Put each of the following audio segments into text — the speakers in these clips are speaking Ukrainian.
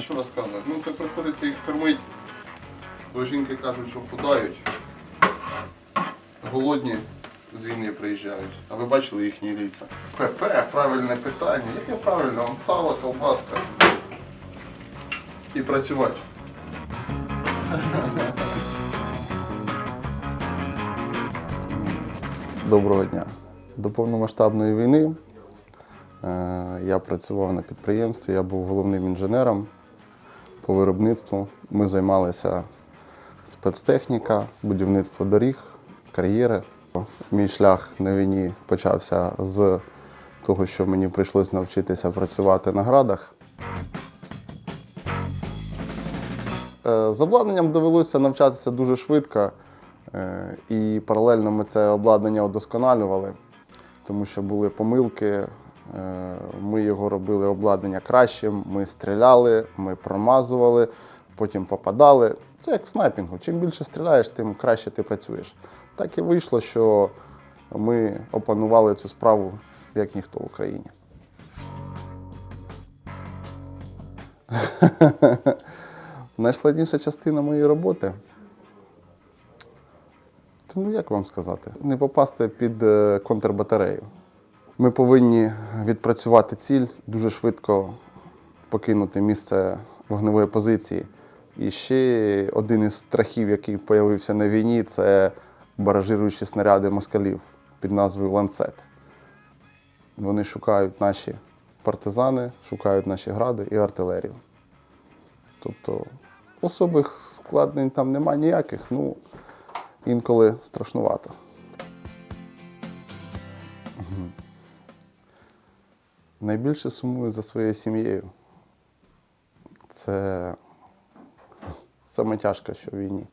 що розказувати? Ну це приходиться їх кормити. Бо жінки кажуть, що худають. Голодні з війни приїжджають. А ви бачили їхні ліця? ПП, правильне питання. Яке правильно? Вон сало, колбаска. І працювати. Доброго дня. До повномасштабної війни е, я працював на підприємстві, я був головним інженером по виробництву. Ми займалися спецтехніка, будівництво доріг, кар'єри. Мій шлях на війні почався з того, що мені прийшлось навчитися працювати на градах. Е, З обладнанням довелося навчатися дуже швидко, е, і паралельно ми це обладнання удосконалювали, тому що були помилки. Е, Ми його робили обладнання кращим, ми стріляли, ми промазували, потім попадали. Це як в снайпінгу. Чим більше стріляєш, тим краще ти працюєш. Так і вийшло, що ми опанували цю справу як ніхто в Україні. Найскладніша частина моєї роботи. Ну як вам сказати? Не попасти під е, контрбатарею. Ми повинні відпрацювати ціль, дуже швидко покинути місце вогневої позиції. І ще один із страхів, який з'явився на війні, це баражируючі снаряди москалів під назвою ланцет. Вони шукають наші партизани, шукають наші гради і артилерію. Тобто особих складнень там нема ніяких, ну інколи страшнувато. Найбільше сумую за своєю сім'єю. Це саме тяжке, що в війні.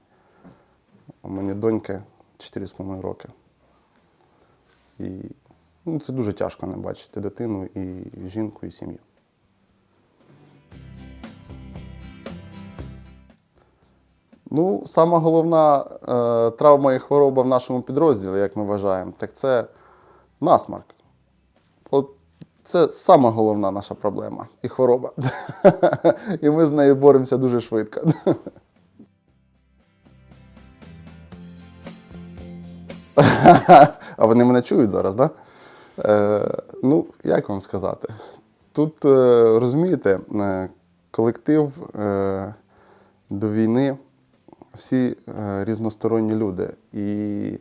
У мене доньки 4,5 роки. І ну, це дуже тяжко не бачити дитину і жінку, і сім'ю. Ну, сама головна е, травма і хвороба в нашому підрозділі, як ми вважаємо, так це насмарк. От це сама головна наша проблема і хвороба. І ми з нею боремося дуже швидко. А вони мене чують зараз, так? Е, ну, як вам сказати? Тут, е, розумієте, е, колектив е, до війни всі е, різносторонні люди. І,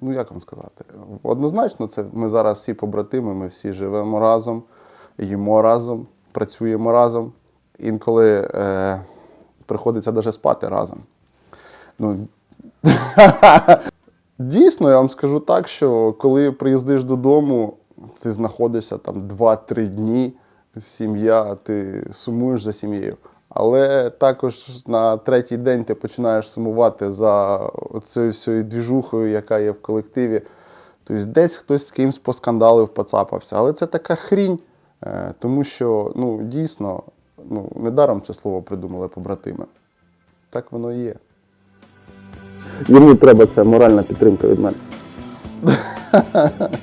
ну як вам сказати, однозначно, це ми зараз всі побратими, ми всі живемо разом, їмо разом, працюємо разом. Інколи е, приходиться навіть спати разом. Ну, Дійсно, я вам скажу так, що коли приїздиш додому, ти знаходишся там 2-3 дні, сім'я, ти сумуєш за сім'єю. Але також на третій день ти починаєш сумувати за цією всією двіжухою, яка є в колективі. Тобто десь хтось з кимось поскандалив, поцапався. Але це така хрінь, е, тому що ну, дійсно, ну, недаром це слово придумали побратими. Так воно і є. Йому треба це моральна підтримка від мене.